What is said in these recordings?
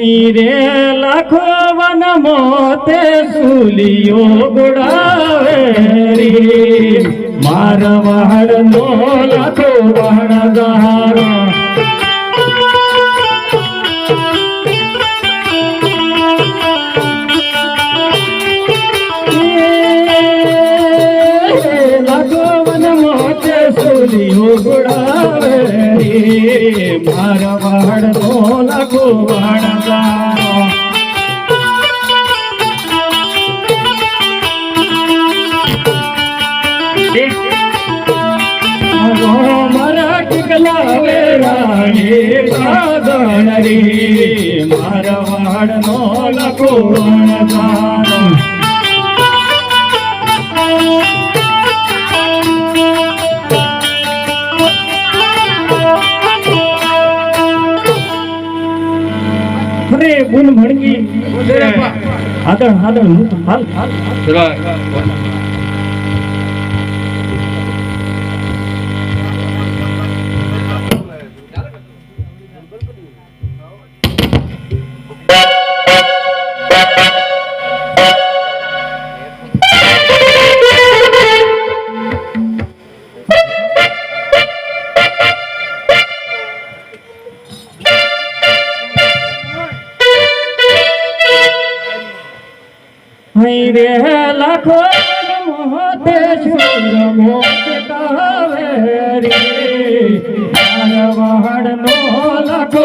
રે લખો વન મોતે સુલિયો ગુડાવે માર વહાડ નો લખો લાખો વન સુલિયો ગુડાવે માર વહાડ નો વણગારો મારા ટીકલા વેરાણી કાગણ રે મારા વાડ નો લખો વણગારો અરે બુન ભણગી. આગળ આગળ હાલ હાલ. લાખો મોતે મોત કાવે રે માર વહાડ નો લાખો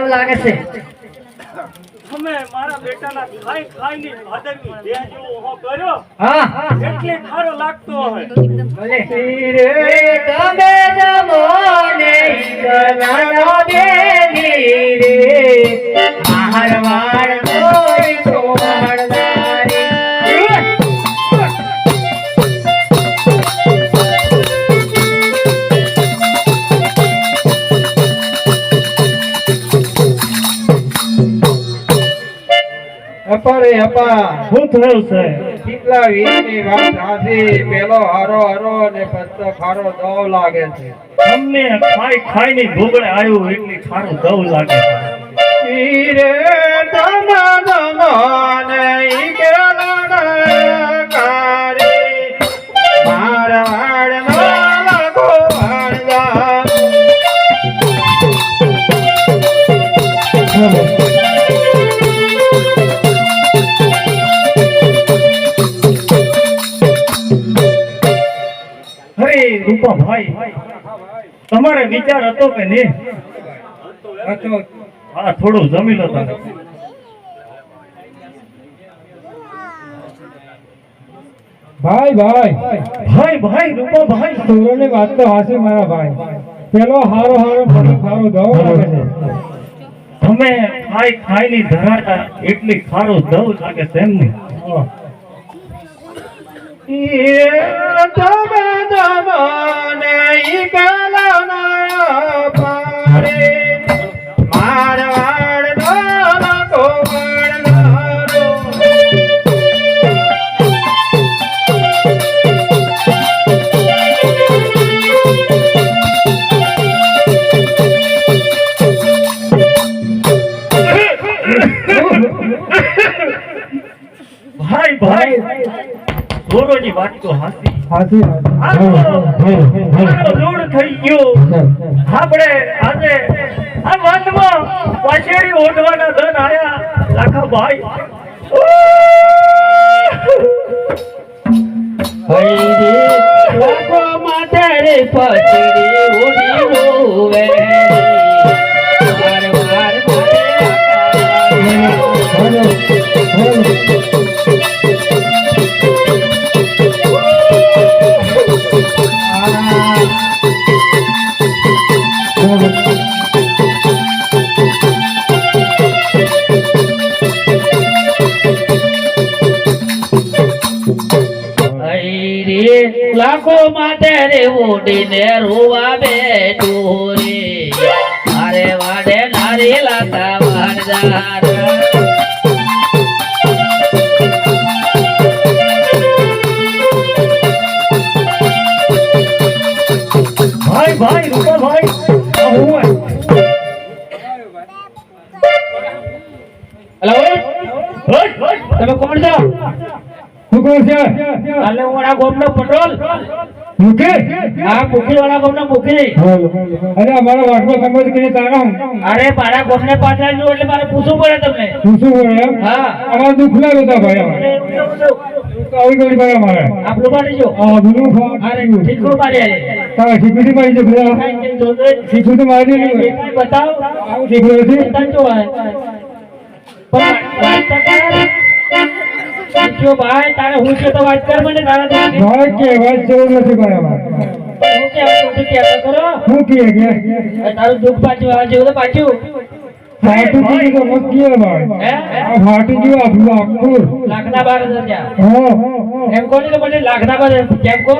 તો લાગે છે. અમે મારા બેટાના ખાઈ ખાઈને ભાદરની બે જેવો કર્યો. હા. એટલે ખારો લાગતો હોય ભલે રે તમે જમો ને ગલાનો દેવી રે. આહારવાડ કોઈ કોમળદારી અપા રે અપા શું થયું છે? કેટલા વીરની વાત સાચી પેલો હારો હારો ને પછી ખારો દવ લાગે છે. તમને ખાઈ ખાઈ ની ભોગળે આવ્યું એટલી ખારો દવ લાગે રે તમા નમને ઈ રૂપા ભાઈ. તમારે વિચાર હતો કે નહીં? હતો. હા થોડું જમી લો તમે ભાઈ ભાઈ. ભાઈ ભાઈ રૂપા ભાઈ. ચોરોની વાત તો હાચી મારા ભાઈ. પેલો હારો હારો મને ખારો દવ લાગે છે. તમે ખાઈ ખાઈ ની ધરાતા એટલી ખારું દવ લાગે છે એમ નહીં? હા. એ તમે તમને લોડ થઈ ગયો. આપણે આજે આ વનમાં પાછેડી ઓઢવાના ધન આયા. લાખા ભાઈ. લાખો માથે રે પછડી રોવે રે લાખો માટે રે ઉડીને રોવા બેઠું રે. મારે વાડે નારી લાતા વાડદાર. ભાઈ ભાઈ રૂપા ભાઈ હું હેલો. તમે કોણ છો? શું છે. કાલે વાળા ગોમનો પટ્રોલ મૂકે? હા મુખી વાળા ગોમનો મુખી અરે અમારા તારા અરે ગોમને જો એટલે મારે પૂછવું પડે તમને. તું શું હા. અમારે દુઃખ લાગે તા ભાઈ અરે, અમારે. ઉઠો, ઉઠો. તો આવી ગઈ ભાઈ અમારે. આપણું પાડી જો આ બધું અરે ઠીક પાડી આલે. તારા શીખુથી મારી. આવું શીખવું બતાવ જો પણ વાત. પૂછ્યો ભાઈ તારે હું છે તો વાત કર મને તારા થી ભાઈ કહેવાય જેવું નથી ભાઈ અમારે હું કહેવાય તો તું કહેતો કરો હું કે? કે તારું દુઃખ પાછું આવે જેવું તો પાછું. ફાટી જેવું તો મત કહે ભાઈ. હે? આ ફાટી જેવું આખું આખું. લાખના બાર હજાર હા. એમ કોની તો મને લાખના બાર કેમ કો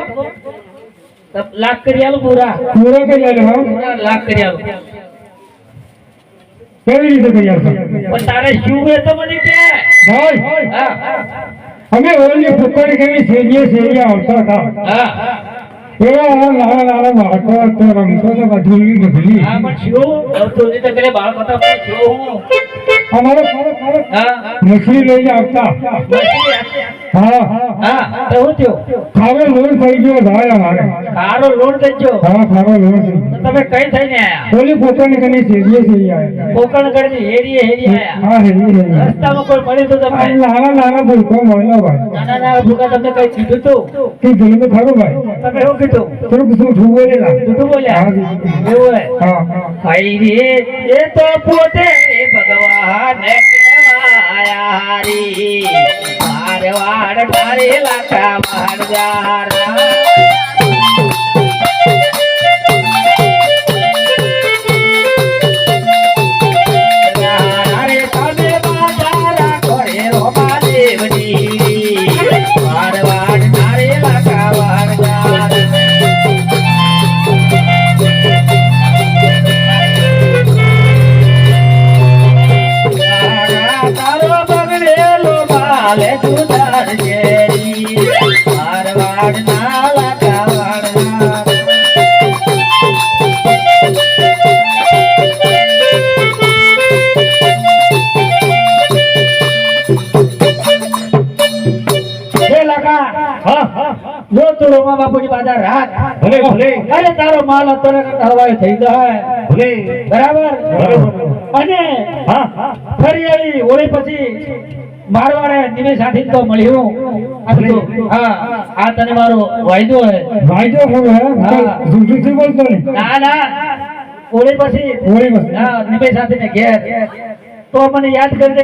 લાખ કરી આલું પૂરા. પૂરા કરી આલે હા લાખ કરી આલું કેવી રીતે કરી આલશો પણ તારે શું એ તો મને કે? અમે ઓલી ફૂકડ કેવી શેરીએ શેરીએ આવતા હતા. એવા એવા નાના નાના બાળકો તો રમતો તો બધું મછલી લઈને આવતા. હા. હા હા તો હું થયું ખારો થઈ ગયો. ભાઈ અમારે ખારો તમે કઈ થઈને આયા? ઓલી પોતાની કની શેરીએ શેરીએ આવ્યા કોકણ કરી હેરીએ હેરી આયા? હા હેરી હેરી રસ્તામાં કોઈ મળ્યું તો આ નાના નાના ભૂલકો મળ્યો ભાઈ. નાના નાના ભૂકા તમને કઈ કીધું તું? કે જોયું તો ખરું ભાઈ. તમે શું કીધું? થોડું શું ઠું બોલેલા બોલ્યા એવું હે હા હા. ભાઈ રે એ તો પોતે ભગવાન કેવાયા હારી. મારવાડ તારે લાખા મારજારા બાપુની બાધા રાખ ભલે ભલે. અરે તારો માલ હતો ને થઈ જાય. ભલે. બરાબર. અને ફરી આવી હોળી પછી મારવાડે નિમેશ સાથી તો મળ્યું. હા આ તને મારો વાયદો હે. વાયદો જો હે? હા. બોલતો ના ના. હોળી પછી હોળી પછી. હા નિમે સાથે ને ઘેર. તો મને યાદ કરજે